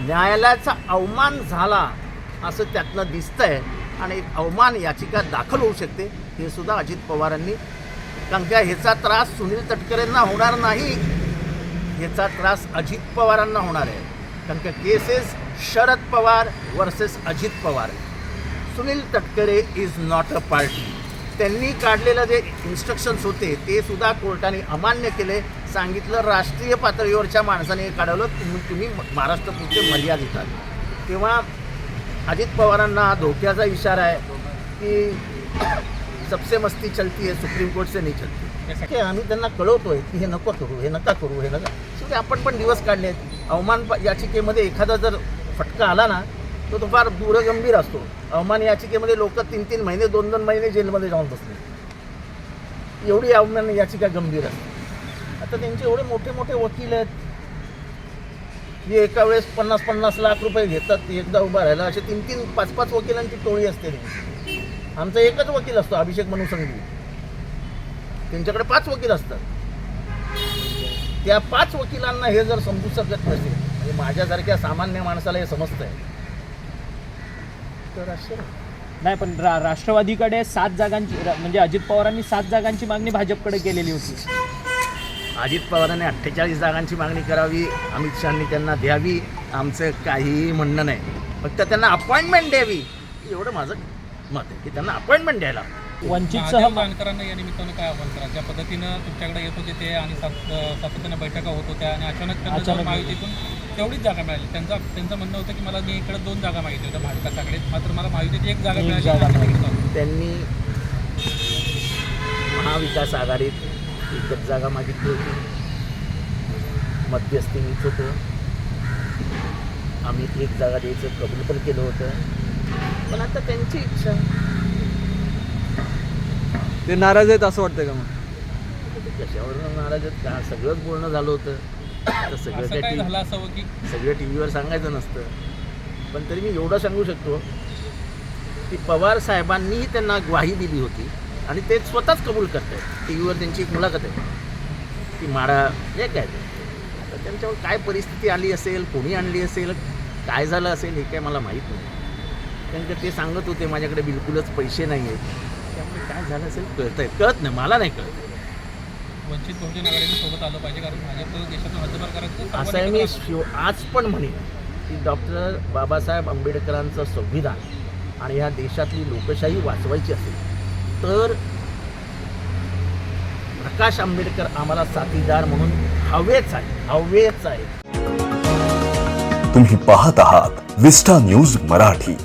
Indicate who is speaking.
Speaker 1: न्यायालयाचा अवमान झाला असं त्यातनं दिसतंय. आणि एक अवमान याचिका दाखल होऊ शकते. हे सुद्धा अजित पवारांनी कारण का ह्याचा त्रास सुनील तटकरेंना होणार नाही. ह्याचा त्रास अजित पवारांना होणार आहे. कारण का cases Sharad Pawar versus Ajit Pawar. Sunil Tatkare is not a party त्यांनी काढलेलं जे इन्स्ट्रक्शन्स होते ते सुद्धा कोर्टाने अमान्य केले. सांगितलं राष्ट्रीय पातळीवरच्या माणसाने हे काढवलं तुम्ही तुम्ही महाराष्ट्रापुरते मर्यादित आहात. तेव्हा अजित पवारांना धोक्याचा इशारा आहे की सबसे मस्ती चलती है सुप्रीम कोर्ट से नाही चलती. की आम्ही त्यांना कळवतोय की हे नको करू हे नका करू हे नका. शेवटी आपण पण दिवस काढले आहेत. अवमान प- याचिकेमध्ये एखादा जर फटका आला ना तो तो फार दूरगंभीर असतो. अवमान याचिकेमध्ये लोक तीन तीन महिने दोन दोन महिने जेलमध्ये जाऊन बसले. एवढी अवमान याचिका गंभीर असते. आता त्यांचे एवढे मोठे मोठे वकील आहेत. जे एका वेळेस पन्नास पन्नास लाख रुपये घेतात एकदा उभा राहायला असे तीन तीन पाच पाच वकिलांची टोळी असते त्यांची. आमचा एकच वकील असतो अभिषेक मनुसंगी त्यांच्याकडे पाच वकील असतात. त्या पाच वकिलांना हे जर समजू शकत नसेल म्हणजे माझ्यासारख्या सामान्य माणसाला हे समजतंय. तर असे
Speaker 2: नाही पण रा राष्ट्रवादीकडे सात जागांची म्हणजे अजित पवारांनी सात जागांची मागणी भाजपकडे केलेली होती.
Speaker 1: अजित पवारांनी अठ्ठेचाळीस जागांची मागणी करावी अमित शहानी त्यांना द्यावी आमचं काहीही म्हणणं नाही. फक्त त्यांना अपॉइंटमेंट द्यावी. एवढं माझं मत आहे की त्यांना अपॉइंटमेंट द्यायला
Speaker 2: वंचितसह
Speaker 3: महादेव
Speaker 2: मा-
Speaker 3: जानकरांना या निमित्तानं काय आव्हान करा ज्या पद्धतीनं तुमच्याकडे येत होते ते आणि सात- सातत्यानं बैठका होत होत्या आणि अचानक महायुतीतून तेवढीच जागा मिळाली. त्यांचा त्यांचं म्हणणं होतं की मला मी इकडे दोन जागा मागितल्या होत्या महाविकासाकडे मात्र मला महायुतीत एक जागा मिळाली.
Speaker 1: त्यांनी महाविकास आघाडीत एकच जागा मागितली होती. मध्यस्थी मीच होतो. आम्ही एक जागा द्यायचं कबूल पण केलं होतं. पण आता त्यांची इच्छा.
Speaker 4: ते नाराज आहेत असं वाटतंय का मग?
Speaker 1: कशावर नाराज आहेत? का? सगळंच बोलणं झालं होतं. तर सगळं त्या सगळं टी व्हीवर सांगायचं नसतं. पण तरी मी एवढं सांगू शकतो की पवार साहेबांनीही त्यांना ग्वाही दिली होती. आणि ते स्वतःच कबूल करत आहेत टी व्हीवर त्यांची एक मुलाखत आहे. की माडा हे काय? ते आता त्यांच्यावर काय परिस्थिती आली असेल कोणी आणली असेल काय झालं असेल हे काय मला माहीत नाही. कारण का ते सांगत होते माझ्याकडे बिलकुलच पैसे नाही आहेत त्यामुळे काय झालं असेल कळत आहे कळत नाही मला नाही कळत.
Speaker 3: वंचित बहुजन आघाडीने सोबत आलं पाहिजे कारण भाजप देशातून हद्दपार करायचं
Speaker 1: असं आहे मी शिव आज पण म्हणेन की डॉक्टर बाबासाहेब आंबेडकरांचं संविधान आणि ह्या देशातली लोकशाही वाचवायची असेल. तर प्रकाश आंबेडकर आम्हाला साथीदार म्हणून हवेच आहे हवेच आहे.
Speaker 5: तुम्ही पाहत आहात विस्टा न्यूज मराठी.